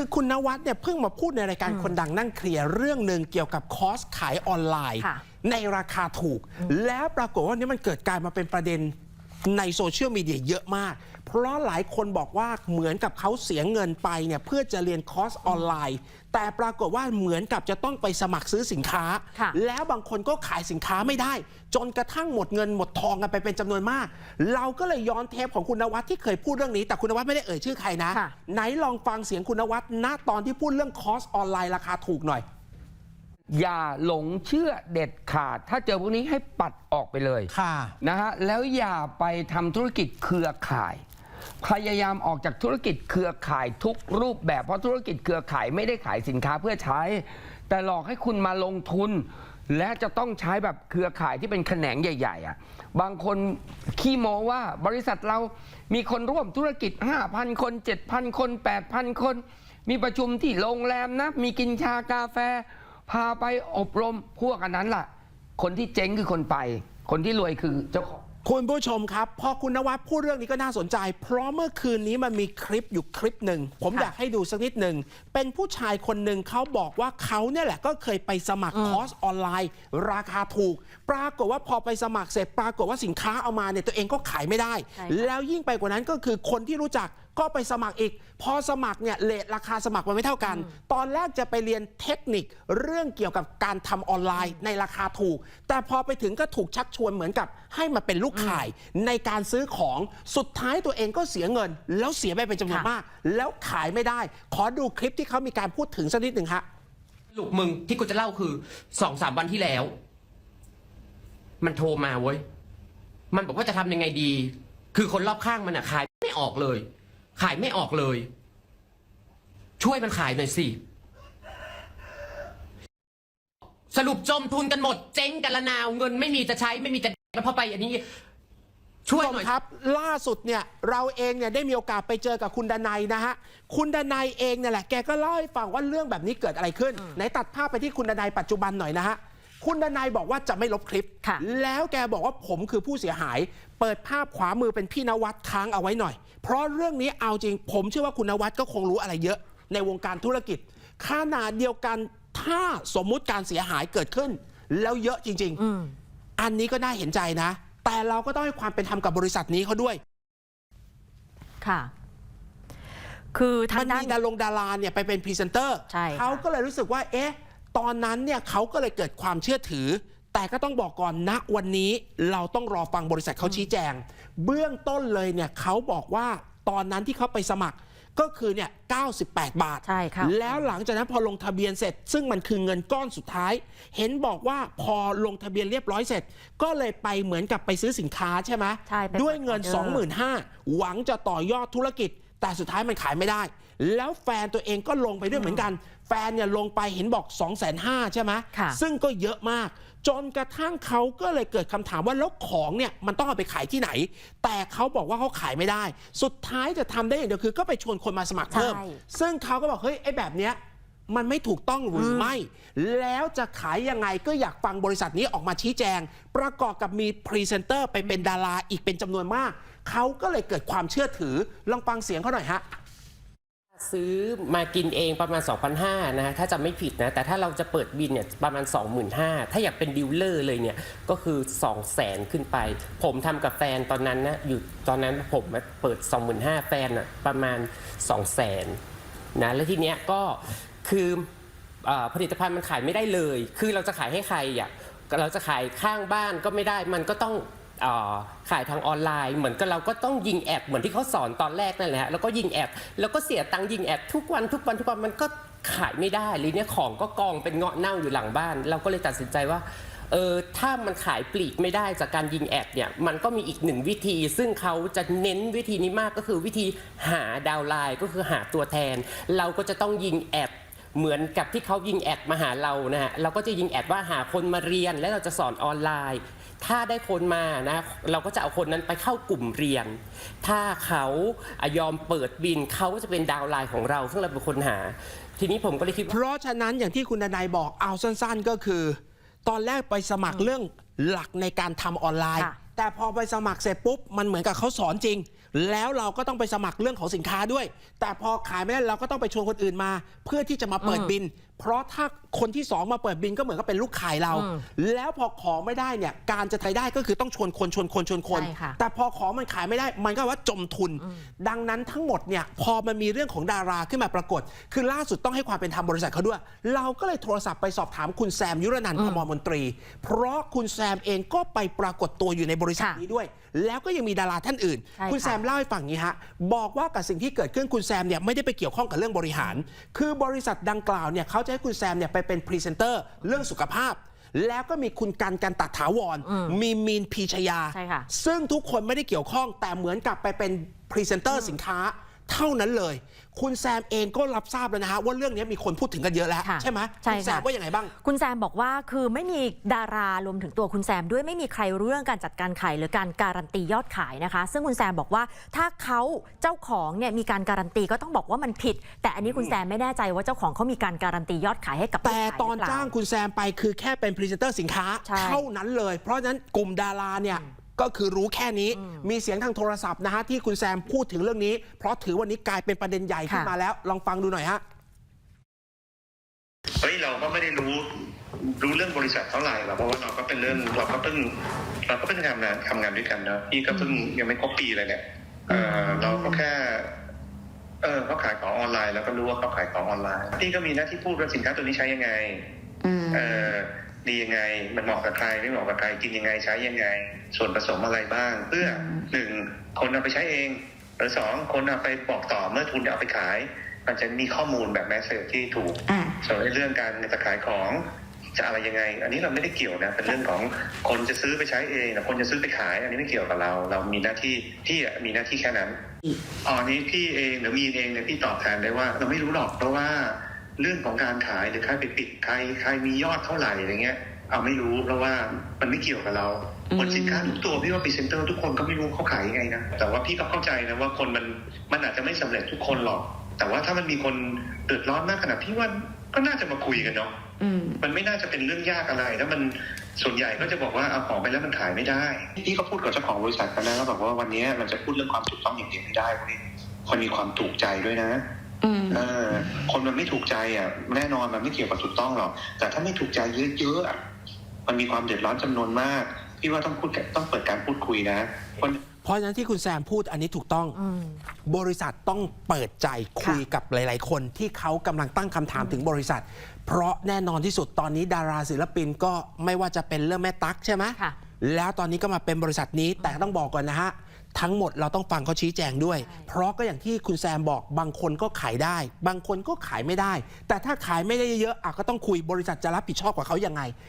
คือคุณนวัดเนี่ยเพิ่งมาพูดในรายการคนดังนั่งเคลียร์เรื่องหนึ่งเกี่ยวกับคอร์สขายออนไลน์ค่ะในราคาถูก แล้วปรากฏว่านี่มันเกิดกลายมาเป็นประเด็น ในโซเชียลมีเดียเยอะมาก เพราะหลายคนบอกว่าเหมือนกับเขาเสียเงินไปเนี่ยเพื่อจะเรียนคอร์สออนไลน์ แต่ปรากฏว่าเหมือนกับจะต้องไปสมัครซื้อสินค้าค่ะแล้วบางคนก็ขายสินค้าไม่ได้ จนกระทั่งหมดเงินหมดทองกันไปเป็นจำนวนมาก เราก็เลยย้อนเทปของคุณนวัดที่เคยพูดเรื่องนี้ แต่คุณนวัดไม่ได้เอ่ยชื่อใครนะค่ะไหนลองฟังเสียงคุณนวัดณตอนที่พูดเรื่องคอร์สออนไลน์ราคาถูกหน่อย อย่าหลงเชื่อเด็ดขาด ถ้าเจอพวกนี้ให้ปัดออกไปเลยค่ะ นะฮะแล้วอย่าไปทำธุรกิจเครือข่าย พยายามออกจากธุรกิจเครือข่ายทุกรูปแบบเพราะธุรกิจเครือข่ายไม่ได้ขายสินค้าเพื่อใช้ แต่หลอกให้คุณมาลงทุน และจะต้องใช้แบบเครือข่ายที่เป็นแขนงใหญ่ๆอะบางคนขี้โมว่าบริษัทเรามีคนร่วมธุรกิจ 5,000 คน 7,000 คน 8,000 คน มีประชุมที่โรงแรมนะมีกินชากาแฟ พาไปอบรมพวกอันนั้นล่ะ คนที่เจ๊งคือคนไป คนที่รวยคือเจ้าของคุณผู้ชมครับ พอคุณนวัดพูดเรื่องนี้ก็น่าสนใจ เพราะเมื่อคืนนี้มันมีคลิปอยู่คลิปหนึ่ง ผมค่ะอยากให้ดูสักนิดหนึ่ง เป็นผู้ชายคนหนึ่งเขาบอกว่าเขาเนี่ยแหละก็เคยไปสมัครคอร์สออนไลน์ ราคาถูก ปรากฏว่าพอไปสมัครเสร็จ ปรากฏว่าสินค้าเอามาเนี่ยตัวเองก็ขายไม่ได้ใช่ค่ะแล้วยิ่งไปกว่านั้นก็คือคนที่รู้จัก ก็ไปสมัครอีก พอสมัครเนี่ยเลทราคาสมัครมันไม่เท่ากัน ตอนแรกจะไปเรียนเทคนิคเรื่องเกี่ยวกับการทำออนไลน์ในราคาถูก แต่พอไปถึงก็ถูกชักชวนเหมือนกับให้มาเป็นลูกข่ายในการซื้อของสุดท้ายตัวเองก็เสียเงิน แล้วเสียไปเป็นจำนวนค่ะมาก แล้วขายไม่ได้ ขอดูคลิปที่เขามีการพูดถึงสักนิดหนึ่งฮะลูกมึงที่กูจะเล่าคือสองสามวันที่แล้ว มันโทรมาเว้ย มันบอกว่าจะทำยังไงดี คือคนรอบข้างมันอะขายไม่ออกเลย ขายไม่ออกเลย ช่วยมันขายหน่อยสิ สรุปจมทุนกันหมด เจ๊งกันละนาวเงินไม่มีจะใช้ไม่มีจะแล้วพอไปอันนี้ช่วยหน่อยครับล่าสุดเนี่ยเราเองเนี่ยได้มีโอกาสไปเจอกับคุณดนัยนะฮะคุณดนัยเองเนี่ยแหละแกก็เล่าให้ฟังว่าเรื่องแบบนี้เกิดอะไรขึ้นไหนตัดภาพไปที่คุณดนัยปัจจุบันหน่อยนะฮะ คุณดนัยบอกว่าจะไม่ลบคลิปค่ะแล้วแกบอกว่าผมคือผู้เสียหาย เปิดภาพขวามือเป็นพี่นวัดค้างเอาไว้หน่อย เพราะเรื่องนี้เอาจริง ผมเชื่อว่าคุณนวัดก็คงรู้อะไรเยอะ ในวงการธุรกิจขนาดเดียวกันถ้าสมมุติการเสียหายเกิดขึ้น แล้วเยอะจริง ๆอันนี้ก็น่าเห็นใจนะ แต่เราก็ต้องให้ความเป็นธรรมกับบริษัทนี้เขาด้วย ค่ะ คือทามังนด้ามีนดารงดาราเนี่ยไปเป็นพรีเซนเตอร์ใช่ค่ะเขาก็เลยรู้สึกว่า เอ๊ะ ตอนนั้นเนี่ยเขาก็เลยเกิดความเชื่อถือ แต่ก็ต้องบอกก่อนณวันนี้เราต้องรอฟังบริษัทเขาชี้แจง เบื้องต้นเลยเนี่ยเขาบอกว่าตอนนั้นที่เขาไปสมัครก็คือเนี่ย 98 บาท ใช่ค่ะ แล้วหลังจากนั้นพอลงทะเบียนเสร็จ ซึ่งมันคือเงินก้อนสุดท้าย เห็นบอกว่าพอลงทะเบียนเรียบร้อยเสร็จ ก็เลยไปเหมือนกับไปซื้อสินค้าใช่ไหมใช่ไปด้วยเงินเปิดออเดอร์25,000หวังจะต่อยอดธุรกิจ แต่สุดท้ายมันขายไม่ได้ แล้วแฟนตัวเองก็ลงไปด้วยเหมือนกัน แฟนเนี่ยลงไปเห็นบอก 2 5 0 0 0ใช่ไหมค่ะซึ่งก็เยอะมาก จนกระทั่งเขาก็เลยเกิดคำถามว่าแล้วของเนี่ยมันต้องเอาไปขายที่ไหน แต่เขาบอกว่าเขาขายไม่ได้ สุดท้ายจะทำได้อย่างเดียวคือ ก็ไปชวนคนมาสมัครเพิ่มใช่ซึ่งเขาก็บอกเฮ้ยไอ้แบบเนี้ย มันไม่ถูกต้องหรือไม่ แล้วจะขายยังไงก็อยากฟังบริษัทนี้ออกมาชี้แจง ประกอบกับมีพรีเซนเตอร์ไปเป็นดาราอีกเป็นจำนวนมาก เขาก็เลยเกิดความเชื่อถือ ลองฟังเสียงเขาหน่อยฮะซื้อมากินเองประมาณ 2,500นะฮะถ้าจำไม่ผิดนะ แต่ถ้าเราจะเปิดบินเนี่ยประมาณ 25,000ถ้าอยากเป็นดิวเลอร์เลยเนี่ย ก็คือ 200,000 ขึ้นไป ผมทำกับแฟนตอนนั้นนะ อยู่ตอนนั้นผมเปิด 25,000แฟนอะประมาณ 200,000นะ แล้วทีเนี้ยก็ คืออผลิตภัณฑ์มันขายไม่ได้เลย คือเราจะขายให้ใครอะเราจะขายข้างบ้านก็ไม่ได้ มันก็ต้องอขายทางออนไลน์ เหมือนกับเราก็ต้องยิงแอดเหมือนที่เขาสอนตอนแรกนั่นแหละแล้วก็ยิงแอดแล้วก็เสียตังค์ยิงแอดทุกวันทุกวันทุกวันมันก็ขายไม่ได้เลยเนี่ยของก็กองเป็นเงาะเน่าอยู่หลังบ้าน เราก็เลยตัดสินใจว่าเออถ้ามันขายปลีกไม่ได้จากการยิงแอดเนี่ยมันก็มีอีกหนึ่งวิธี ซึ่งเขาจะเน้นวิธีนี้มากก็คือวิธีหาดาวไลน์ก็คือหาตัวแทน เราก็จะต้องยิงแอด เหมือนกับที่เขายิงแอดมาหาเรานะฮะเราก็จะยิงแอดว่าหาคนมาเรียนแล้วเราจะสอนออนไลน์ ถ้าได้คนมานะเราก็จะเอาคนนั้นไปเข้ากลุ่มเรียน ถ้าเขาอะยอมเปิดบินเขาก็จะเป็นดาวน์ไลน์ของเราซึ่งเราเป็นคนหา ทีนี้ผมก็เลยคิดว่าเพราะฉะนั้นอย่างที่คุณนายบอกเอาสั้น ๆก็คือ ตอนแรกไปสมัครเรื่องหลักในการทำออนไลน์ค่ะแต่พอไปสมัครเสร็จปุ๊บมันเหมือนกับเขาสอนจริง แล้วเราก็ต้องไปสมัครเรื่องของสินค้าด้วย แต่พอขายไม่ได้เราก็ต้องไปชวนคนอื่นมา เพื่อที่จะมาเปิดอืมบิน เพราะถ้าคนที่สองมาเปิดบินก็เหมือนกับเป็นลูกขายเราอืมแล้วพอของไม่ได้เนี่ยการจะใช้ได้ก็คือต้องชวนคนชวนคนชวนคน ใช่ค่ะ แต่พอของมันขายไม่ได้ มันก็ว่าจมทุน ดังนั้นทั้งหมดเนี่ยพอมันมีเรื่องของดาราขึ้นมาปรากฏ คือล่าสุดต้องให้ความเป็นธรรมบริษัทเขาด้วย เราก็เลยโทรศัพท์ไปสอบถามคุณแซมยุรนันท์พมรมนตรี เพราะคุณแซมเองก็ไปปรากฏตัวอยู่ในบริษัทค่ะนี้ด้วย แล้วก็ยังมีดาราท่านอื่น ใช่คุณค่ะ แซมเล่าให้ฟังอย่างนี้ฮะบอกว่ากับสิ่งที่เกิดขึ้นคุณแซมเนี่ยไม่ได้ไปเกี่ยวข้องกับเรื่องบริหาร คือบริษัทดังกล่าวเนี่ยเขาจะให้คุณแซมเนี่ยไปเป็นพรีเซนเตอร์เรื่องสุขภาพ แล้วก็มีคุณกันกันตัดถาวร มีมีนพีชยาใช่ค่ะซึ่งทุกคนไม่ได้เกี่ยวข้องแต่เหมือนกับไปเป็นพรีเซนเตอร์สินค้า เท่านั้นเลย คุณแซมเองก็รับทราบแล้วนะฮะว่าเรื่องนี้มีคนพูดถึงกันเยอะแล้วค่ะใช่ไหมใช่คุณแซมค่ะว่ายังไงบ้าง คุณแซมบอกว่าคือไม่มีดารารวมถึงตัวคุณแซมด้วยไม่มีใครรู้เรื่องการจัดการขายหรือการการันตียอดขายนะคะ ซึ่งคุณแซมบอกว่าถ้าเขาเจ้าของเนี่ยมีการการันตีก็ต้องบอกว่ามันผิด แต่อันนี้คุณแซมไม่แน่ใจว่าเจ้าของเขามีการการันตียอดขายให้กับแต่ผู้ขยตอนหรืเปล่จ้างคุณแซมไปคือแค่เป็นพรีเซนเตอร์สินค้าใช่เท่านั้นเลย เพราะฉะนั้นกลุ่มดาราเนี่ย ก็คือรู้แค่นี้มีเสียงทางโทรศัพท์นะฮะที่คุณแซมพูดถึงเรื่องนี้ เพราะถือวันนี้กลายเป็นประเด็นใหญ่ขึ้นค่ะมาแล้ว ลองฟังดูหน่อยฮะเฮ้ยเราก็ไม่ได้รู้รู้เรื่องบริษัทเท่าไหร่หรอกเพราะว่าเราก็เป็นเรื่องเราก็เพิ่งเราก็เพิ่งทำงานทำงานด้วยกันเนอะพี่ก็เพิ่งยังไม่ครบปีเลยเนี่ยเออเราก็แค่ เออเขาขายของออนไลน์ แล้วก็รู้ว่าเขาขายของออนไลน์พี่ก็มีหน้าที่พูดว่าสินค้าตัวนี้ใช้ยังไงเออ ดียังไง มันเหมาะกับใครไม่เหมาะกับใครกินยังไงใช้ยังไง ส่วนผสมอะไรบ้าง เพื่อหนึ่งคนเอาไปใช้เองหรือสองคนเอาไปบอกต่อเมื่อทุนเอาไปขาย มันจะมีข้อมูลแบบแมสเซจที่ถูกอ่าส่วนในเรื่องการจะขายของจะอะไรยังไง อันนี้เราไม่ได้เกี่ยวนะเป็นเรื่องของคนจะซื้อไปใช้เองแต่คนจะซื้อไปขาย อันนี้ไม่เกี่ยวกับเรา เรามีหน้าที่พี่อะมีหน้าที่แค่นั้นอ๋ออันนี้พี่เองหรือมีนเองเนี่ยพี่ตอบแทนได้ว่าเราไม่รู้หรอกเพราะว่า เรื่องของการขายหรือใครไปปิดใครใครมียอดเท่าไหร่อะไรเงี้ย เอาไม่รู้เพราะว่ามันไม่เกี่ยวกับเราคนสินค้าทุกตัวพี่ว่าพรีเซนเตอร์ทุกคนก็ไม่รู้เขาขายยังไงนะแต่ว่าพี่ก็เข้าใจนะว่าคนมันมันอาจจะไม่สำเร็จทุกคนหรอก แต่ว่าถ้ามันมีคนเดือดร้อนมากขนาดพี่ว่าก็น่าจะมาคุยกันเนาะอืมมันไม่น่าจะเป็นเรื่องยากอะไร แล้วมันส่วนใหญ่ก็จะบอกว่าเอาของไปแล้วมันขายไม่ได้ พี่ก็พูดกับเจ้าของบริษัทกันนะแล้วบอกว่าวันนี้มันจะพูดเรื่องความถูกต้องอย่างเดียวไม่ได้เว้ยคนมีความถูกใจด้วยนะอืม เออ คนมันไม่ถูกใจอะ แน่นอนมันไม่เกี่ยวกับถูกต้องหรอก แต่ถ้าไม่ถูกใจเยอะๆอะมันมีความเดือดร้อนจำนวนมาก พี่ว่าต้องพูดกันต้องเปิดการพูดคุยนะคนเพราะฉะนั้นที่คุณแซมพูดอันนี้ถูกต้องอืมบริษัทต้องเปิดใจคุยกับหลาย ๆ คนที่เขากำลังตั้งคำถามถึงบริษัท เพราะแน่นอนที่สุดตอนนี้ดาราศิลปินก็ไม่ว่าจะเป็นเรื่องแม่ตั๊กใช่ไหมค่ะแล้วตอนนี้ก็มาเป็นบริษัทนี้แต่ต้องบอกก่อนนะฮะ ทั้งหมดเราต้องฟังเขาชี้แจงด้วย เพราะก็อย่างที่คุณแซมบอกบางคนก็ขายได้ บางคนก็ขายไม่ได้ แต่ถ้าขายไม่ได้เยอะๆอะก็ต้องคุยบริษัทจะรับผิดชอบกับเขายังไง